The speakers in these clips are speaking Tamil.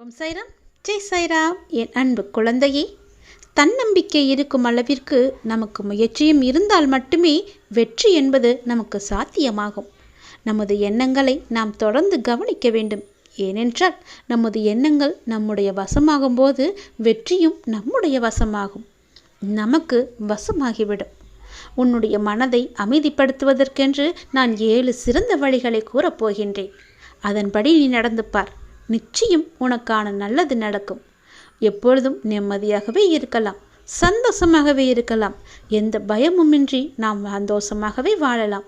ஓம் சைராம் ஜெய் சைராம் என் அன்பு குழந்தையே தன்னம்பிக்கை இருக்கும் அளவிற்கு நமக்கு முயற்சியும் இருந்தால் மட்டுமே வெற்றி என்பது நமக்கு சாத்தியமாகும். நமது எண்ணங்களை நாம் தொடர்ந்து கவனிக்க வேண்டும். ஏனென்றால் நமது எண்ணங்கள் நம்முடைய வசமாகும் போது வெற்றியும் நம்முடைய வசமாகும். நமக்கு வசமாகிவிடும். உன்னுடைய மனதை அமைதிப்படுத்துவதற்கென்று நான் ஏழு சிறந்த வழிகளை கூறப்போகின்றேன் அதன்படி நீ நடந்து பார். நிச்சயம் உனக்கான நல்லது நடக்கும். எப்பொழுதும் நிம்மதியாகவே இருக்கலாம் சந்தோஷமாகவே இருக்கலாம். எந்த பயமுமின்றி நாம் சந்தோஷமாகவே வாழலாம்.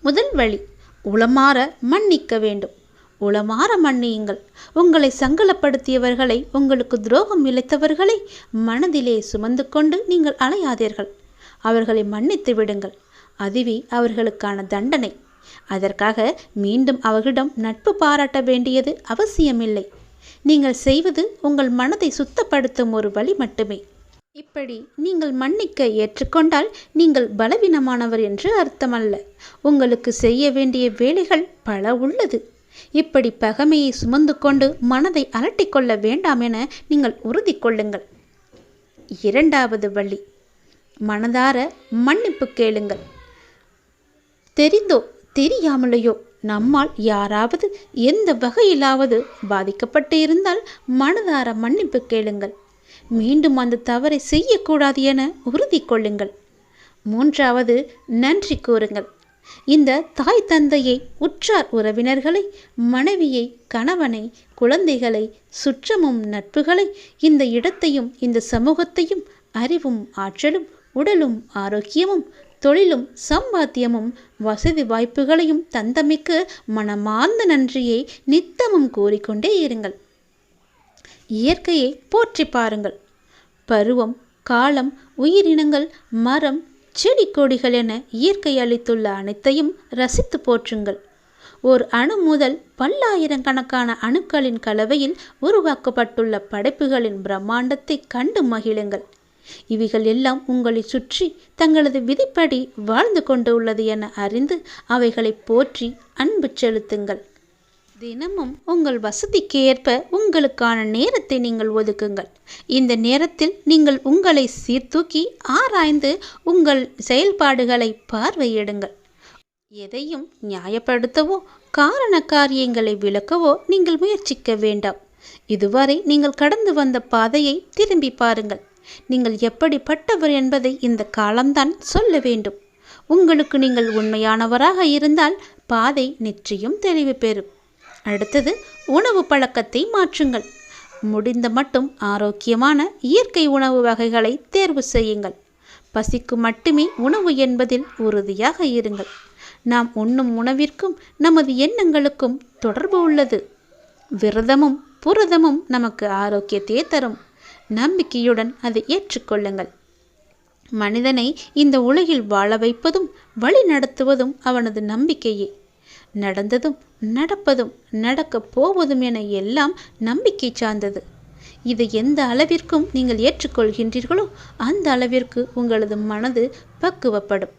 முதல் வழி உளமாற மன்னிக்க வேண்டும். உளமாற மன்னியுங்கள் உங்களை சங்கலப்படுத்தியவர்களை உங்களுக்கு துரோகம் இழைத்தவர்களை மனதிலே சுமந்து கொண்டு நீங்கள் அலையாதீர்கள். அவர்களை மன்னித்து விடுங்கள். அதுவே அவர்களுக்கான தண்டனை. அதற்காக மீண்டும் அவர்களிடம் நட்பு பாராட்ட வேண்டியது அவசியமில்லை. நீங்கள் செய்வது உங்கள் மனதை சுத்தப்படுத்தும் ஒரு வழி மட்டுமே. இப்படி நீங்கள் மன்னிக்க ஏற்றுக்கொண்டால் நீங்கள் பலவீனமானவர் என்று அர்த்தமல்ல. உங்களுக்கு செய்ய வேண்டிய வேலைகள் பல உள்ளது. இப்படி பகமையை சுமந்து கொண்டு மனதை அலட்டிக்கொள்ள வேண்டாம் என நீங்கள் உறுதி கொள்ளுங்கள். இரண்டாவது வழி. மனதார மன்னிப்பு கேளுங்கள். தெரிந்தோ தெரியாமலேயோ? நம்மால் யாராவது எந்த வகையிலாவது பாதிக்கப்பட்டு இருந்தால் மனதார மன்னிப்பு கேளுங்கள். மீண்டும் அந்த தவறை செய்யக்கூடாது என உறுதி கொள்ளுங்கள். மூன்றாவது நன்றி கூறுங்கள். இந்த தாய் தந்தையை உற்றார் உறவினர்களை மனைவியை கணவனை குழந்தைகளை சுற்றமும் நட்புகளை இந்த இடத்தையும் இந்த சமூகத்தையும் அறிவும் ஆற்றலும் உடலும் ஆரோக்கியமும் தொழிலும் சம்பாத்தியமும் வசதி வாய்ப்புகளையும் தந்தமைக்கு மனமார்ந்த நன்றியை நித்தமும் கூறிக்கொண்டே இருங்கள். இயற்கையை போற்றி பாருங்கள். பருவம் காலம் உயிரினங்கள் மரம் செடி கொடிகள் என இயற்கை அளித்துள்ள அனைத்தையும் ரசித்து போற்றுங்கள். ஓர் அணு முதல் பல்லாயிரக்கணக்கான அணுக்களின் கலவையில் உருவாக்கப்பட்டுள்ள படைப்புகளின் பிரம்மாண்டத்தை கண்டு மகிழுங்கள். இவைகள் எல்லாம் உங்களை சுற்றி தங்களது விதிப்படி வாழ்ந்து கொண்டு உள்ளது என அறிந்து அவைகளை போற்றி அன்பு செலுத்துங்கள். தினமும் உங்கள் வசதிக்கு ஏற்ப உங்களுக்கான நேரத்தை நீங்கள் ஒதுக்குங்கள். இந்த நேரத்தில் நீங்கள் உங்களை சீர்தூக்கி ஆராய்ந்து உங்கள் செயல்பாடுகளை பார்வையிடுங்கள். எதையும் நியாயப்படுத்தவோ காரண காரியங்களை விளக்கவோ நீங்கள் முயற்சிக்க வேண்டாம். இதுவரை நீங்கள் கடந்து வந்த பாதையை திரும்பி பாருங்கள். நீங்கள் எப்படிப்பட்டவர் என்பதை இந்த காலம்தான் சொல்ல வேண்டும். உங்களுக்கு நீங்கள் உண்மையானவராக இருந்தால் பாதை நிச்சயம் தெளிவு பெறும். அடுத்தது உணவு பழக்கத்தை மாற்றுங்கள். முடிந்த மட்டும் ஆரோக்கியமான இயற்கை உணவு வகைகளை தேர்வு செய்யுங்கள். பசிக்கு மட்டுமே உணவு என்பதில் உறுதியாக இருங்கள். நாம் உண்ணும் உணவிற்கும் நமது எண்ணங்களுக்கும் தொடர்பு உள்ளது. விரதமும் புரதமும் நமக்கு ஆரோக்கியத்தையே தரும். நம்பிக்கையுடன் அதை ஏற்றுக்கொள்ளுங்கள். மனிதனை இந்த உலகில் வாழ வைப்பதும் வழி நடத்துவதும் அவனது நம்பிக்கையே. நடந்ததும் நடப்பதும் நடக்கப் போவதும் என எல்லாம் நம்பிக்கை சார்ந்தது. இது எந்த அளவிற்கும் நீங்கள் ஏற்றுக்கொள்கின்றீர்களோ அந்த அளவிற்கு உங்களது மனது பக்குவப்படும்.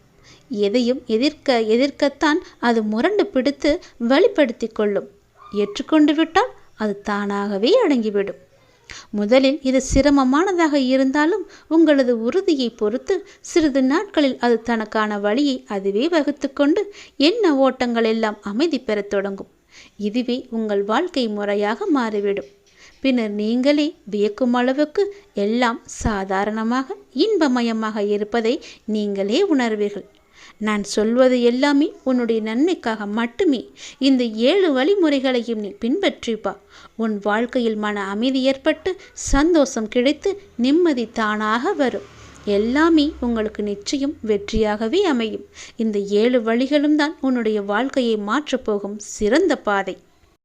எதையும் எதிர்க்க எதிர்க்கத்தான் அது முரண்டு பிடித்து வழிப்படுத்தி கொள்ளும். ஏற்றுக்கொண்டு விட்டால் அது தானாகவே அடங்கிவிடும். முதலில் இது சிரமமானதாக இருந்தாலும் உங்களது உறுதியை பொறுத்து சிறிது நாட்களில் அது தனக்கான வழியை அதுவே வகுத்து கொண்டு என்ன ஓட்டங்கள் எல்லாம் அமைதி பெறத் தொடங்கும். இதுவே உங்கள் வாழ்க்கை முறையாக மாறிவிடும். பின்னர் நீங்களே வியக்கும் அளவுக்கு எல்லாம் சாதாரணமாக இன்பமயமாக இருப்பதை நீங்களே உணர்வீர்கள். நான் சொல்வது எல்லாமே உன்னுடைய நன்மைக்காக மட்டுமே. இந்த ஏழு வழிமுறைகளையும் நீ பின்பற்றிப்பா. உன் வாழ்க்கையில் மன அமைதி ஏற்பட்டு சந்தோஷம் கிடைத்து நிம்மதி தானாக வரும். எல்லாமே உங்களுக்கு நிச்சயம் வெற்றியாகவே அமையும். இந்த ஏழு வழிகளும் தான் உன்னுடைய வாழ்க்கையை மாற்றப்போகும் சிறந்த பாதை.